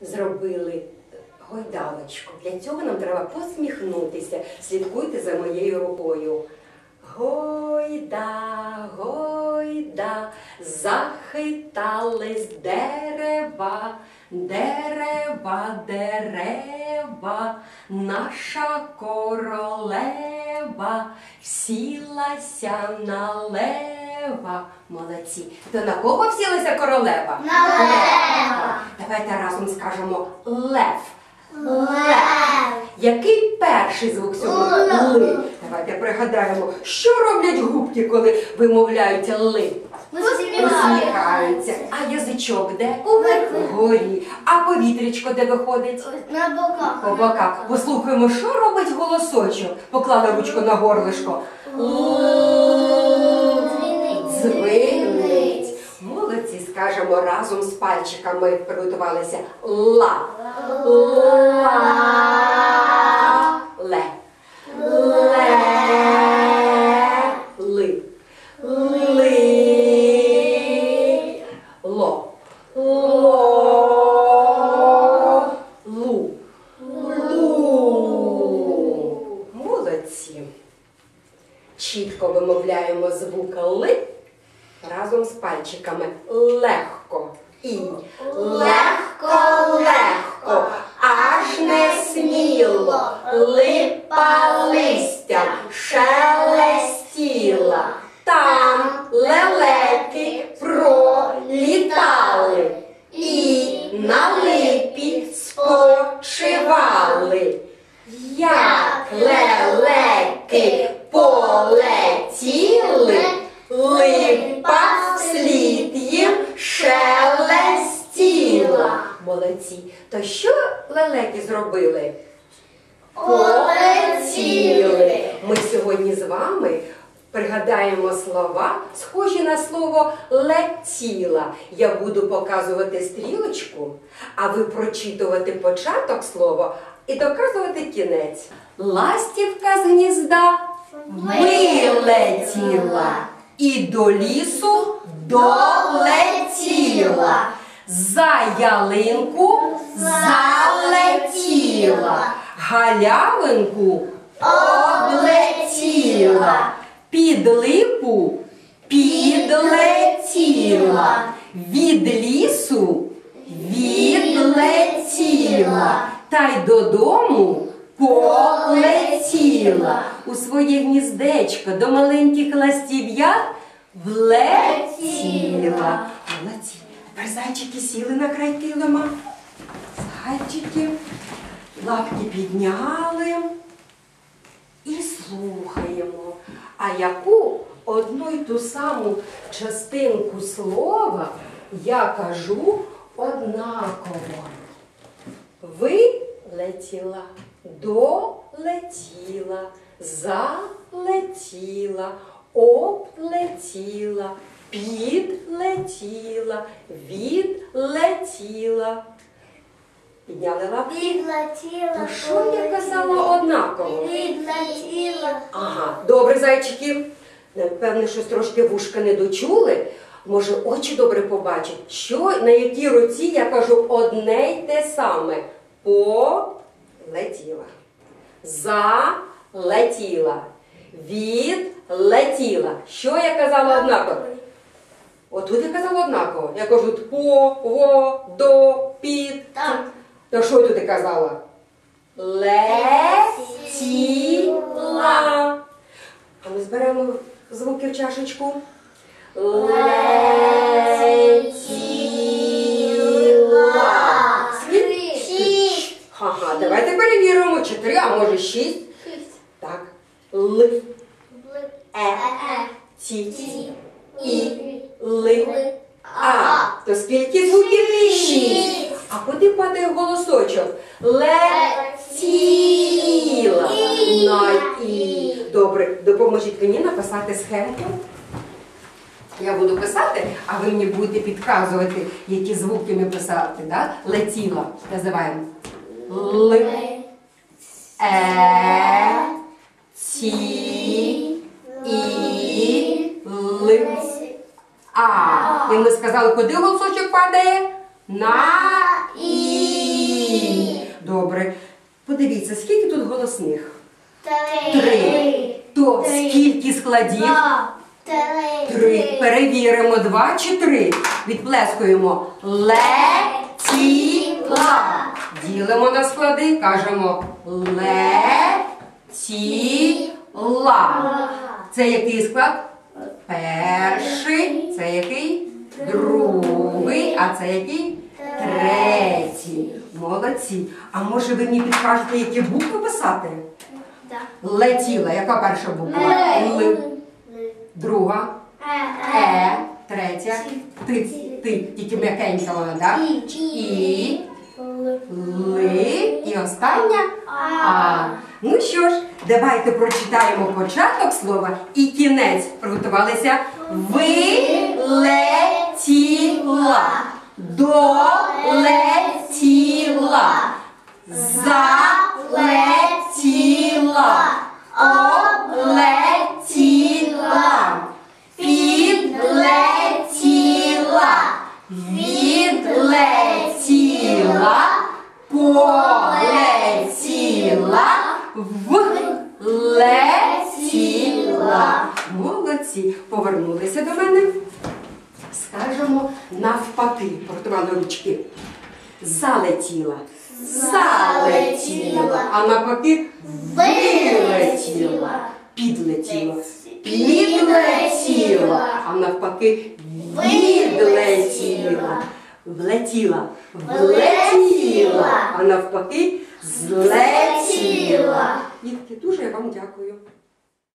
зробили гойдалочку. Для цього нам треба посміхнутися. Слідкуйте за моєю рукою. Гойда, гойда, захитались дерева, дерева, дерева, наша королева сілася на лева. Молодці. То на кого всілася королева? На лева. Давайте разом скажемо лев. Лев. Який перший звук цього ли? Давайте пригадаємо, що роблять губки, коли вимовляють ли. Усміхаються. А язичок де? Вгорі. А повітрячко де виходить? На боках. По боках. Послухаємо, що робить голосочок. Поклала ручку на горлишко. Дзвенить. Молодці, скажемо разом з пальчиками приготувалися. Ла. Ла. Ле. Ле. Ли. Ли. Ло. Ло. Лу. Лу. Молодці. Чітко вимовляємо звук ли разом з пальчиками. Легко. І легко, легко, аж не сміло. Липа листя шелестіла. Там лелеки пролітали і на липі спочивали. Як лелеки полетіли, липа вслід їм шелестіла. Молодці. То що лелеки зробили? Полетіли. Ми сьогодні з вами пригадаємо слова, схожі на слово летіла. Я буду показувати стрілочку, а ви прочитувати початок слова і доказувати кінець. Ластівка з гнізда вилетіла і до лісу долетіла. За ялинку залетіла, галявинку облетіла, під липу підлетіла, від лісу відлетіла, та й додому полетіла. У своє гніздечко до маленьких ластів'ят влетіла. Молодці. Тепер зайчики сіли на край килима. Зайчики лапки підняли і слухаємо. А яку одну й ту саму частинку слова я кажу однаково. Вилетіла, долетіла, залетіла, облетіла, підлетіла, відлетіла. Підняли лапки. Відлетіла. То що я казала однаково? Відлетіла. Ага, добре, зайчики. Напевне, щось трошки вушка не дочули. Може, очі добре побачать, що на якій руці я кажу одне й те саме. Полетіла. Залетіла. Відлетіла. Що я казала однаково? Отут я казала однаково. Я кажу по, во, до, під. Так. То що тут ти казала? Летіла. А ми зберемо звуки в чашечку. Летіла. Шість. Ага, давайте перевіримо. Чотири, а може шість. Шість. Так. Л, е, Е. ті, Ті. і, ли. А. То скільки звуків? Шість. А куди падає голосочок? Летіла. На і. Добре, допоможіть мені написати схемку. Я буду писати, а ви мені будете підказувати, які звуки ми писати. Да? Летіла. Називаємо. Л. Е. Ті. І. Л. А. І ми сказали, куди голосочок падає? На і. Добре. Подивіться, скільки тут голосних? Три. То скільки складів? Три. Три. Перевіримо. Два чи три. Відплескуємо. Летіла. Ділимо на склади. Кажемо летіла. Це який склад? Перший. Це який? Другий. А це який? Третій. Молодці. А може ви мені підкажете, які букви писати? Летіла. Яка перша буква? Л. Друга. Е. Третя. Ти. Ти. Тільки м'якенька вона, так? І. Ли. І остання. А. Ну що ж, давайте прочитаємо початок слова і кінець. Приготувалися. Вилетіла. Долетіла. Молодці. Повернулися до мене. Скажемо навпаки. Приготували ручки. Залетіла. Залетіла. А навпаки вилетіла. Підлетіла. Підлетіла. А навпаки відлетіла. Влетіла. Влетіла. А навпаки злетіла. Дітки, дуже я вам дякую.